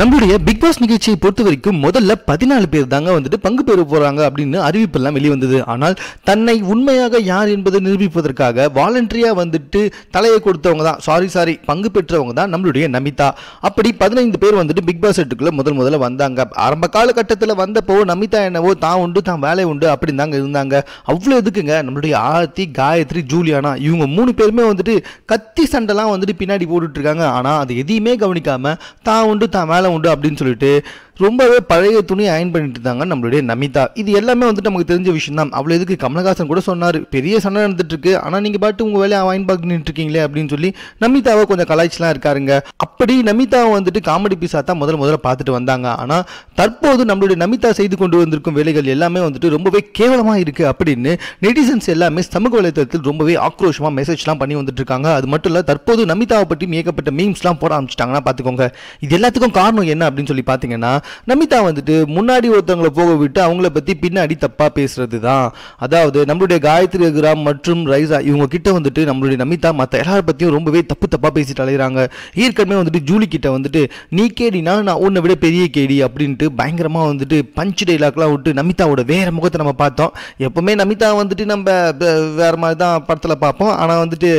நம்மளுடைய big pass நிகழ்ச்சியை பொறுத்த வரைக்கும் முதல்ல பதினாலு பேர் தாங்க வந்துட்டு பங்கு பெற போறாங்க அப்படின்னு அறிவிப்பெல்லாம் வெளிவந்தது. ஆனால் தன்னை உண்மையாக யார் என்பதை நிரூபிப்பதற்காக வாலண்டரியா வந்துட்டு தலையை கொடுத்தவங்க தான். சாரி சாரி பங்கு பெற்றவங்க தான் நம்மளுடைய நமிதா. அப்படி பதினைந்து பேர் வந்துட்டு பிக் பாஸ் செட்டுக்குள்ள முதல் முதல்ல வந்தாங்க. ஆரம்ப காலகட்டத்தில் வந்தப்போ நமிதா என்னவோ தான் உண்டு தான் வேலை உண்டு அப்படின்னு தாங்க இருந்தாங்க. அவ்வளோ எதுக்குங்க? நம்மளுடைய ஆர்த்தி காயத்ரி ஜூலியானா இவங்க மூணு பேருமே வந்துட்டு கத்தி சண்டைலாம் வந்துட்டு பின்னாடி போட்டுட்டு இருக்காங்க. ஆனால் அது எதையுமே கவனிக்காம தான் உண்டு தான் வேலை உண்டு அப்படின்னு சொல்லிட்டு ரொம்பவே பழைய துணி அயன் பண்ணிட்டு இருந்தாங்க நம்மளுடைய நமிதா. இது எல்லாமே வந்துட்டு நமக்கு தெரிஞ்ச விஷயம் தான் அவ்வளோ இதுக்கு கமலஹாசன் கூட சொன்னார். பெரிய சண்டை நடந்துட்டு இருக்கு. ஆனால் நீங்கள் பாட்டு உங்கள் வேலையை அயன் பண்ணிட்டு இருக்கீங்களே அப்படின்னு சொல்லி நமிதாவை கொஞ்சம் கலாய்ச்சிலாம் இருக்காருங்க. அப்படி நமிதாவை வந்துட்டு காமெடி பீஸாக தான் முதல் முதல்ல பார்த்துட்டு வந்தாங்க. ஆனால் தற்போது நம்மளுடைய நமிதா செய்து கொண்டு வந்திருக்கும் வேலைகள் எல்லாமே வந்துட்டு ரொம்பவே கேவலமாக இருக்குது அப்படின்னு நெட்டிசன்ஸ் எல்லாமே சமூக வலைத்தளத்தில் ரொம்பவே ஆக்ரோஷமாக மெசேஜ்லாம் பண்ணி வந்துட்டு இருக்காங்க. அது மட்டும் இல்லை தற்போது நமிதாவை பற்றி ஏகப்பட்ட மீம்ஸ்லாம் போட ஆரம்பிச்சிட்டாங்கன்னா பார்த்துக்கோங்க. இது எல்லாத்துக்கும் காரணம் என்ன அப்படின்னு சொல்லி பார்த்தீங்கன்னா நமிதா வந்துட்டு முன்னாடி ஒருத்தவங்களை போக விட்டு அவங்கள பற்றி பின்னாடி தப்பாக பேசுறது தான் அதாவது நம்மளுடைய காயத்ரி அகுராம் மற்றும் ரைசா இவங்க கிட்ட வந்துட்டு நம்மளுடைய நமிதா மற்ற எல்லாரை பற்றியும் ரொம்பவே தப்பு தப்பாக பேசிட்டு அலைகிறாங்க ஏற்கனவே வந்துட்டு ஜூலி கிட்ட வந்துட்டு நீ கேடினா நான் உன்னை விட பெரிய கேடி அப்படின்ட்டு பயங்கரமாக வந்துட்டு பஞ்ச் டைலாக்லாம் விட்டு நமிதாவோட வேற முகத்தை நம்ம பார்த்தோம். எப்போவுமே நமிதா வந்துட்டு நம்ம வேறு மாதிரி தான் படத்தில் பார்ப்போம். ஆனால் வந்துட்டு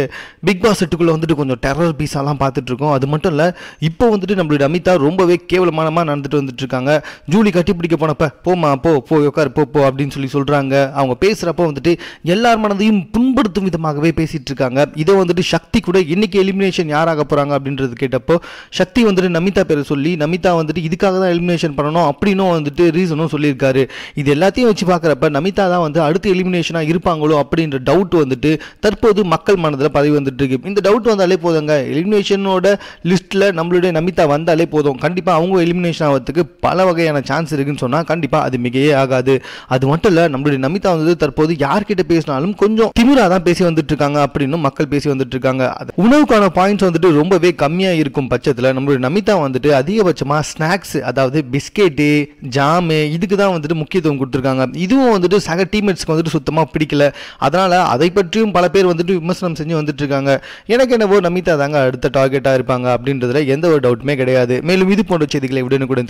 பிக் பாஸ் செட்டுக்குள்ளே வந்துட்டு கொஞ்சம் டெரர் பீஸாலாம் பார்த்துட்டு இருக்கோம். அது மட்டும் இல்லை இப்போ வந்துட்டு நம்மளுடைய நமிதா ரொம்பவே கேவலமானமாக நடந்துட்டு வந்துட்டு இருக்காங்க ஜூலி கட்டி பிடிக்க போனப்ப போமா போ போ உட்கார் போ போ அப்படின்னு சொல்லி சொல்கிறாங்க அவங்க பேசுகிறப்போ வந்துட்டு எல்லார் மனதையும் புண்படுத்தும் விதமாகவே பேசிட்டு இருக்காங்க. இதை வந்துட்டு சக்தி கூட இன்னைக்கு எலிமினேஷன் யாராக போகிறாங்க அப்படின்றது கேட்டப்போ சக்தி வந்துட்டு நமிதா பேரை சொல்லி நமிதா வந்துட்டு இதுக்காக தான் எலிமினேஷன் பண்ணணும் அப்படின்னும் வந்துட்டு ரீசனும் சொல்லியிருக்காரு. இது எல்லாத்தையும் வச்சு பார்க்குறப்ப நமிதா தான் வந்து அடுத்த எலிமினேஷனாக இருப்பாங்களோ அப்படின்ற டவுட் வந்துட்டு தற்போது மக்கள் மனதில் பதவி வந்துட்டு இருக்கு. இந்த டவுட் வந்தாலே போதுங்க. எலிமினேஷனோட லிஸ்ட்டில் நம்மளுடைய நமிதா வந்தாலே போதும். கண்டிப்பாக அவங்க எலிமினேஷன் ஆகிறதுக்கு பல வகையான சான்ஸ் இருக்குன்னு சொன்னால் கண்டிப்பாக அது மிகையே ஆகாது. அது மட்டும் இல்லை நம்மளுடைய நமிதா வந்து தற்போது யார்கிட்ட பேசினாலும் கொஞ்சம் திமிரா தான் பேசி வந்துட்டு இருக்காங்க அப்படின்னு மக்கள் பேசி வந்துட்டு இருக்காங்க உணவுக்கான பாயிண்ட்ஸ் வந்துட்டு ரொம்பவே கம்மியாக இருக்கும் பட்சத்தில் நம்மளுடைய நமிதா வந்துட்டு அதிகபட்சமாக ஸ்நாக்ஸ் அதாவது பிஸ்கெட்டு ஜாமு இதுக்கு தான் வந்துட்டு முக்கியத்துவம் கொடுத்துருக்காங்க. இதுவும் வந்துட்டு சக டீம்மேட்ஸ்க்கு வந்துட்டு சுத்தமாக பிடிக்கல. அதனால் அதை பற்றியும் பல பேர் வந்துட்டு விமர்சனம் செஞ்சு வந்துட்டு இருக்காங்க எனக்கு என்னவோ நமிதா தாங்க அடுத்த டார்கெட்டாக இருப்பாங்க அப்படின்றதுல எந்த ஒரு டவுட்டுமே கிடையாது. மேலும் இது போன்ற செய்திகளை உடனுக்குடன்